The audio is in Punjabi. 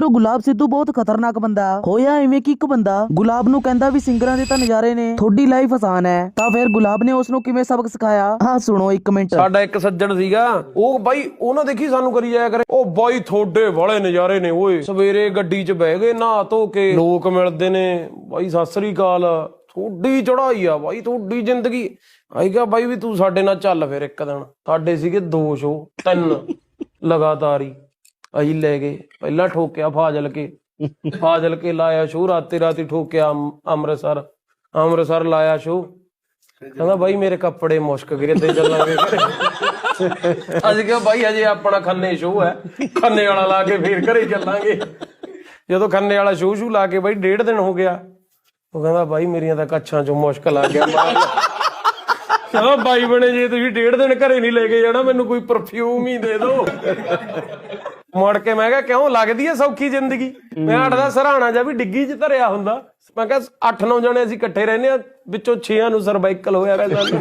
ਮਿੱਤਰੋ ਗੁਲਾਬ ਸਿੱਧੂ ਬਹੁਤ ਖਤਰਨਾਕ ਬੰਦਾ। ਹੋਇਆ ਐਵੇਂ ਕਿ ਇੱਕ ਬੰਦਾ ਗੁਲਾਬ ਨੂੰ ਕਹਿੰਦਾ ਵੀ ਸਿੰਗਰਾਂ ਦੇ ਤਾਂ ਨਜ਼ਾਰੇ ਨੇ, ਤੁਹਾਡੀ ਲਾਈਫ ਆਸਾਨ ਹੈ। ਤਾਂ ਫਿਰ ਗੁਲਾਬ ਨੇ ਉਸ ਨੂੰ ਕਿਵੇਂ ਸਬਕ ਸਿਖਾਇਆ? ਹਾਂ, ਸੁਣੋ ਇੱਕ ਮਿੰਟ। ਸਾਡਾ ਇੱਕ ਸੱਜਣ ਸੀਗਾ। ਉਹ ਬਾਈ, ਉਹਨਾਂ ਦੇਖੀ ਸਾਨੂੰ ਕਰੀ ਜਾਇਆ ਕਰੇ। ਉਹ ਬਾਈ ਥੋੜੇ ਵਾਲੇ ਨਜ਼ਾਰੇ ਨੇ ਓਏ। ਸਵੇਰੇ ਗੱਡੀ 'ਚ ਬਹਿ ਗਏ, ਨਹਾ ਧੋ ਕੇ। ਲੋਕ ਮਿਲਦੇ ਨੇ। ਬਾਈ, ਸਤਿ ਸ੍ਰੀ ਅਕਾਲ। ਥੋੜੀ ਚੜਾਈ ਆ ਬਾਈ ਥੋੜੀ ਜ਼ਿੰਦਗੀ। ਆਈ ਕਿਹਾ, ਬਾਈ ਵੀ ਤੂੰ ਸਾਡੇ ਨਾਲ ਚੱਲ ਫਿਰ ਇੱਕ ਦਿਨ। ਸਾਡੇ ਸੀਗੇ ਦੋ ਸ਼ੋ ਤਿੰਨ, ਲਗਾਤਾਰ ਹੀ। ਅਸੀਂ ਲੈ ਗਏ, ਪਹਿਲਾਂ ਠੋਕਿਆ ਫਾਜ਼ਲ ਕੇ। ਫਾਜ਼ਲ ਕੇ ਲਾਇਆ ਸ਼ੋ, ਰਾਤੇ ਰਾਤੀ ਠੋਕਿਆ ਅੰਮ- ਅੰਮ੍ਰਿਤਸਰ। ਅੰਮ੍ਰਿਤਸਰ ਲਾਇਆ ਸ਼ੋ। ਕਹਿੰਦਾ ਬਾਈ ਮੇਰੇ ਕੱਪੜੇ ਮੁਸ਼ਕ ਗਏ ਤੇ ਚੱਲਾਂਗੇ। ਘਰੇ ਕਿਹਾ ਬਾਈ ਅਜੇ ਆਪਣਾ ਖੰਨੇ ਸ਼ੋਅ ਹੈ, ਖੰਨੇ ਵਾਲਾ ਲਾ ਕੇ ਫੇਰ ਘਰੇ ਚੱਲਾਂਗੇ। ਜਦੋਂ ਖੰਨੇ ਵਾਲਾ ਸ਼ੋ ਸ਼ੂ ਲਾ ਕੇ ਬਾਈ ਡੇਢ ਦਿਨ ਹੋ ਗਿਆ। ਉਹ ਕਹਿੰਦਾ ਬਾਈ ਮੇਰੀਆਂ ਤਾਂ ਕੱਛਾਂ ਚੋਂ ਮੁਸ਼ਕ ਲੱਗ ਗਿਆ ਮੈਂ ਕਹਿੰਦਾ ਬਾਈ ਬਣੇ ਜੇ ਤੁਸੀਂ ਡੇਢ ਦਿਨ ਘਰੇ ਨਹੀਂ ਲੈ ਕੇ ਜਾਣਾ, ਮੈਨੂੰ ਕੋਈ ਪਰਫਿਊਮ ਹੀ ਦੇ ਦਿਓ। ਮੁੜ ਕੇ ਮੈਂ ਕਿਹਾ ਕਿਉਂ ਲੱਗਦੀ ਐ ਸੌਖੀ ਜ਼ਿੰਦਗੀ? ਮੈਂ ਆੜਦਾ ਸਰਾਣਾ ਜਾਂ ਵੀ ਡਿੱਗੀ 'ਚ ਧਰਿਆ ਹੁੰਦਾ। ਮੈਂ ਕਿਹਾ 8-9 ਜਣੇ ਅਸੀਂ ਇਕੱਠੇ ਰਹਿੰਦੇ ਆ ਵਿੱਚੋਂ 6 ਨੂੰ ਸਰਵਾਈਕਲ ਹੋਇਆ ਸਾਨੂੰ